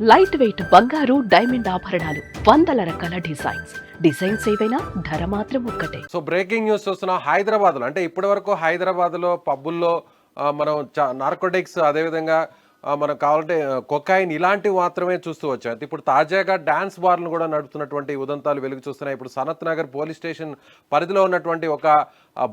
Light weight బంగారు diamond ఆభరణాలు వందల రకాల డిజైన్స్ డిజైన్స్ ఏవైనా ధర మాత్రం ఒక్కటే. సో బ్రేకింగ్ న్యూస్ చూస్తున్నాం హైదరాబాద్లో అంటే ఇప్పటి వరకు హైదరాబాద్లో పబ్బుల్లో మనం నార్కోటిక్స్ అదేవిధంగా మనకు కావాలంటే కొకాయిన్ ఇలాంటివి మాత్రమే చూస్తూ వచ్చాం. ఇప్పుడు తాజాగా డ్యాన్స్ బార్లను కూడా నడుపుతున్నటువంటి ఉదంతాలు వెలుగు చూస్తున్నాయి. ఇప్పుడు సనత్ నగర్ పోలీస్ స్టేషన్ పరిధిలో ఉన్నటువంటి ఒక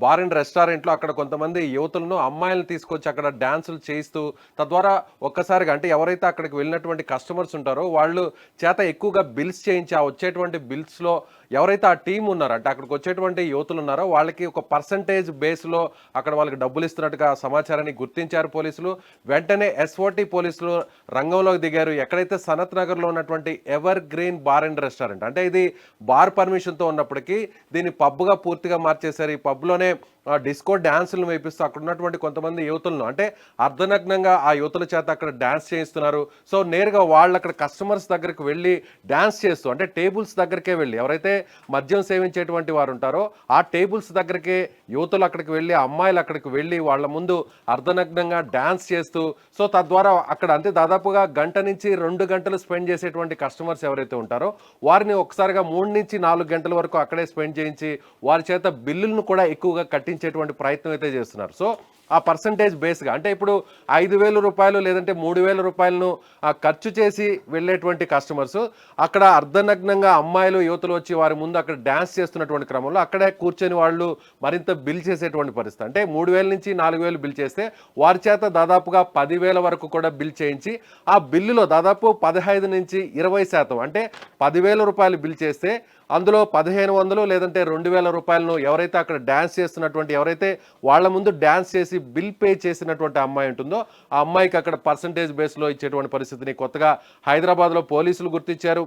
బార్ అండ్ రెస్టారెంట్లో అక్కడ కొంతమంది యువతులను అమ్మాయిలను తీసుకొచ్చి అక్కడ డ్యాన్సులు చేయిస్తూ తద్వారా ఒక్కసారిగా అంటే ఎవరైతే అక్కడికి వెళ్ళినటువంటి కస్టమర్స్ ఉంటారో వాళ్ళు చేత ఎక్కువగా బిల్స్ చేయించి ఆ వచ్చేటువంటి బిల్స్లో ఎవరైతే ఆ టీం ఉన్నారో అంటే అక్కడికి వచ్చేటువంటి యువతులు ఉన్నారో వాళ్ళకి ఒక పర్సంటేజ్ బేస్లో అక్కడ వాళ్ళకి డబ్బులు ఇస్తున్నట్టుగా సమాచారాన్ని గుర్తించారు పోలీసులు. వెంటనే ఎస్ఓటి పోలీసులు రంగంలోకి దిగారు. ఎక్కడైతే సనత్ నగర్లో ఉన్నటువంటి evergreen bar and restaurant అంటే ఇది బార్ పర్మిషన్తో ఉన్నప్పటికీ దీన్ని పబ్గా పూర్తిగా మార్చేశారు. ఈ పబ్లోనే డిస్కో డ్యాన్సులను వేపిస్తూ అక్కడ ఉన్నటువంటి కొంతమంది యువతులను అంటే అర్ధనగ్నంగా ఆ యువతుల చేత అక్కడ డ్యాన్స్ చేయిస్తున్నారు. సో నేరుగా వాళ్ళు అక్కడ కస్టమర్స్ దగ్గరికి వెళ్ళి డ్యాన్స్ చేస్తూ అంటే టేబుల్స్ దగ్గరికే వెళ్ళి ఎవరైతే మద్యం సేవించేటువంటి వారు ఉంటారో ఆ టేబుల్స్ దగ్గరికే యువతులు అక్కడికి వెళ్ళి అమ్మాయిలు అక్కడికి వెళ్ళి వాళ్ళ ముందు అర్ధనగ్నంగా డ్యాన్స్ చేస్తూ సో తద్వారా అక్కడ అంతే దాదాపుగా గంట నుంచి రెండు గంటలు స్పెండ్ చేసేటువంటి కస్టమర్స్ ఎవరైతే ఉంటారో వారిని ఒకసారిగా మూడు నుంచి నాలుగు గంటల వరకు అక్కడే స్పెండ్ చేయించి వారి చేత బిల్లులను కూడా ఎక్కువగా కట్టి పట్టించేటువంటి ప్రయత్నం అయితే చేస్తున్నారు. సో ఆ పర్సంటేజ్ బేస్గా అంటే ఇప్పుడు ఐదు వేల రూపాయలు లేదంటే మూడు వేల రూపాయలను ఖర్చు చేసి వెళ్ళేటువంటి కస్టమర్స్ అక్కడ అర్ధనగ్నంగా అమ్మాయిలు యువతలు వచ్చి వారి ముందు అక్కడ డ్యాన్స్ చేస్తున్నటువంటి క్రమంలో అక్కడే కూర్చొని వాళ్ళు మరింత బిల్ చేసేటువంటి పరిస్థితి. అంటే మూడు వేల నుంచి నాలుగు వేలు బిల్ చేస్తే వారి చేత దాదాపుగా పదివేల వరకు కూడా బిల్ చేయించి ఆ బిల్లులో దాదాపు పదహైదు నుంచి ఇరవై శాతం అంటే పదివేల రూపాయలు బిల్ చేస్తే అందులో పదిహేను వందలు లేదంటే రెండు వేల రూపాయలను ఎవరైతే అక్కడ డ్యాన్స్ చేస్తున్నటువంటి ఎవరైతే వాళ్ళ ముందు డ్యాన్స్ చేసి బిల్ పే చేసినటువంటి అమ్మాయి ఉంటుందో ఆ అమ్మాయికి అక్కడ పర్సంటేజ్ బేస్లో ఇచ్చేటువంటి పరిస్థితిని కొత్తగా హైదరాబాద్లో పోలీసులు గుర్తించారు.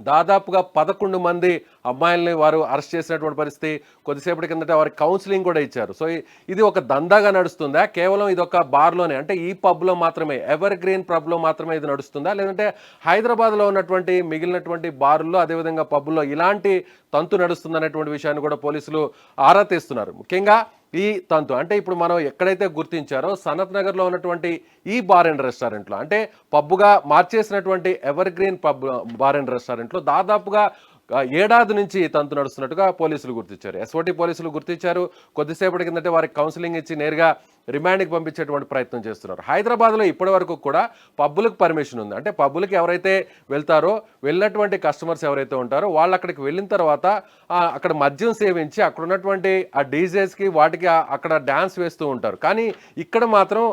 దాదాపుగా పదకొండు మంది అమ్మాయిల్ని వారు అరెస్ట్ చేసినటువంటి పరిస్థితి కొద్దిసేపటి కిందట వారికి కౌన్సిలింగ్ కూడా ఇచ్చారు. సో ఇది ఒక దందాగా నడుస్తుందా? కేవలం ఇది ఒక బార్లోనే? అంటే ఈ పబ్లో మాత్రమే ఎవర్ గ్రీన్ పబ్లో మాత్రమే ఇది నడుస్తుందా? లేదంటే హైదరాబాద్లో ఉన్నటువంటి మిగిలినటువంటి బారుల్లో అదేవిధంగా పబ్లో ఇలాంటి తంతు నడుస్తుందనేటువంటి విషయాన్ని కూడా పోలీసులు ఆరా తీస్తున్నారు. ముఖ్యంగా ఈ తంతు అంటే ఇప్పుడు మనం ఎక్కడైతే గుర్తించారో సనత్ నగర్లో ఉన్నటువంటి ఈ బార్ అండ్ రెస్టారెంట్లో అంటే పబ్బుగా మార్చేసినటువంటి evergreen pub bar and రెస్టారెంట్లో దాదాపుగా ఏడాది నుంచి తంతు నడుస్తున్నట్టుగా పోలీసులు గుర్తించారు. ఎస్ఓటి పోలీసులు గుర్తించారు. కొద్దిసేపటి కిందటే వారికి కౌన్సిలింగ్ ఇచ్చి నేరుగా రిమాండ్కి పంపించేటువంటి ప్రయత్నం చేస్తున్నారు. హైదరాబాద్లో ఇప్పటి వరకు కూడా పబ్బులకు పర్మిషన్ ఉంది. అంటే పబ్బులకు ఎవరైతే వెళ్తారో వెళ్ళినటువంటి కస్టమర్స్ ఎవరైతే ఉంటారో వాళ్ళు అక్కడికి వెళ్ళిన తర్వాత అక్కడ మద్యం సేవించి అక్కడ ఉన్నటువంటి ఆ డీజేస్కి వాటికి అక్కడ డ్యాన్స్ వేస్తూ ఉంటారు. కానీ ఇక్కడ మాత్రం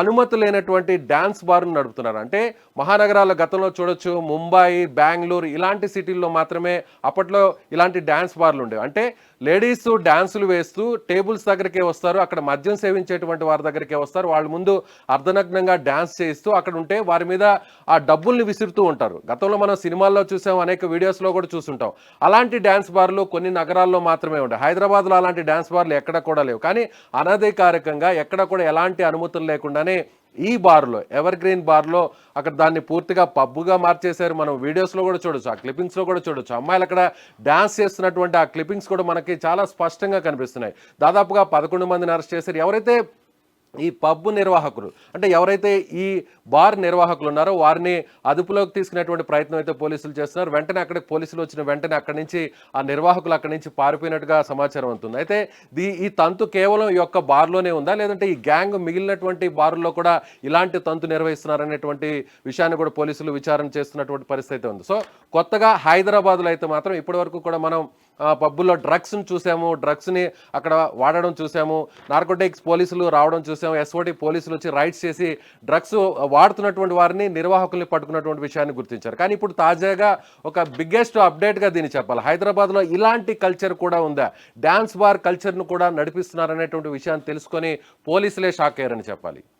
అనుమతి లేనటువంటి డ్యాన్స్ బార్ను నడుపుతున్నారు. అంటే మహానగరాల గతంలో చూడొచ్చు ముంబాయి బెంగళూరు ఇలాంటి సిటీల్లో మాత్రమే అప్పట్లో ఇలాంటి డ్యాన్స్ బార్లు ఉండేవి. అంటే లేడీస్ డ్యాన్సులు వేస్తూ టేబుల్స్ దగ్గరికే వస్తారు అక్కడ మద్యం సేవించేటువంటి వారి దగ్గరికే వస్తారు. వాళ్ళ ముందు అర్ధనగ్నంగా డ్యాన్స్ చేయిస్తూ అక్కడ ఉంటే వారి మీద ఆ డబ్బుల్ని విసురుతూ ఉంటారు. గతంలో మనం సినిమాల్లో చూసాం అనేక వీడియోస్లో కూడా చూస్తుంటాం అలాంటి డ్యాన్స్ బార్లు కొన్ని నగరాల్లో మాత్రమే ఉంటాయి హైదరాబాద్లో అలాంటి డ్యాన్స్ బార్లు ఎక్కడ కూడా లేవు. కానీ అనధికారికంగా ఎక్కడ కూడా ఎలాంటి అనుమతులు లేకుండానే ఈ బార్లో ఎవర్ గ్రీన్ బార్లో అక్కడ దాన్ని పూర్తిగా పబ్బుగా మార్చేశారు మనం వీడియోస్లో కూడా చూడొచ్చు ఆ క్లిప్పింగ్స్లో కూడా చూడొచ్చు. అమ్మాయిలు అక్కడ డ్యాన్స్ చేస్తున్నటువంటి ఆ క్లిప్పింగ్స్ కూడా మనకి చాలా స్పష్టంగా కనిపిస్తున్నాయి. దాదాపుగా పదకొండు మందిని అరెస్ట్ చేశారు. ఎవరైతే ఈ పబ్బు నిర్వాహకులు. అంటే ఎవరైతే ఈ బార్ నిర్వాహకులు ఉన్నారో వారిని అదుపులోకి తీసుకునేటువంటి ప్రయత్నం అయితే పోలీసులు చేస్తున్నారు. వెంటనే అక్కడికి పోలీసులు వచ్చిన వెంటనే అక్కడి నుంచి ఆ నిర్వాహకులు అక్కడి నుంచి పారిపోయినట్టుగా సమాచారం ఉంటుంది అయితే దీ ఈ తంతు కేవలం ఈ యొక్క బార్లోనే ఉందా? లేదంటే ఈ గ్యాంగ్ మిగిలినటువంటి బారుల్లో కూడా ఇలాంటి తంతు నిర్వహిస్తున్నారనేటువంటి విషయాన్ని కూడా పోలీసులు విచారణ చేస్తున్నటువంటి పరిస్థితి అయితే ఉంది. సో కొత్తగా హైదరాబాద్లో అయితే మాత్రం ఇప్పటివరకు కూడా మనం పబ్బుల్లో డ్రగ్స్ని చూసాము డ్రగ్స్ని అక్కడ వాడడం చూసాము నార్కోటిక్స్ పోలీసులు రావడం చూసాము ఎస్ఓటి పోలీసులు వచ్చి రైడ్స్ చేసి డ్రగ్స్ వాడుతున్నటువంటి వారిని నిర్వాహకుల్ని పట్టుకున్నటువంటి విషయాన్ని గుర్తించారు. కానీ ఇప్పుడు తాజాగా ఒక బిగ్గెస్ట్ అప్డేట్గా దీన్ని చెప్పాలి. హైదరాబాద్లో ఇలాంటి కల్చర్ కూడా ఉందా? డ్యాన్స్ బార్ కల్చర్ను కూడా నడిపిస్తున్నారనేటువంటి విషయాన్ని తెలుసుకొని పోలీసులే షాక్ అయ్యారని చెప్పాలి.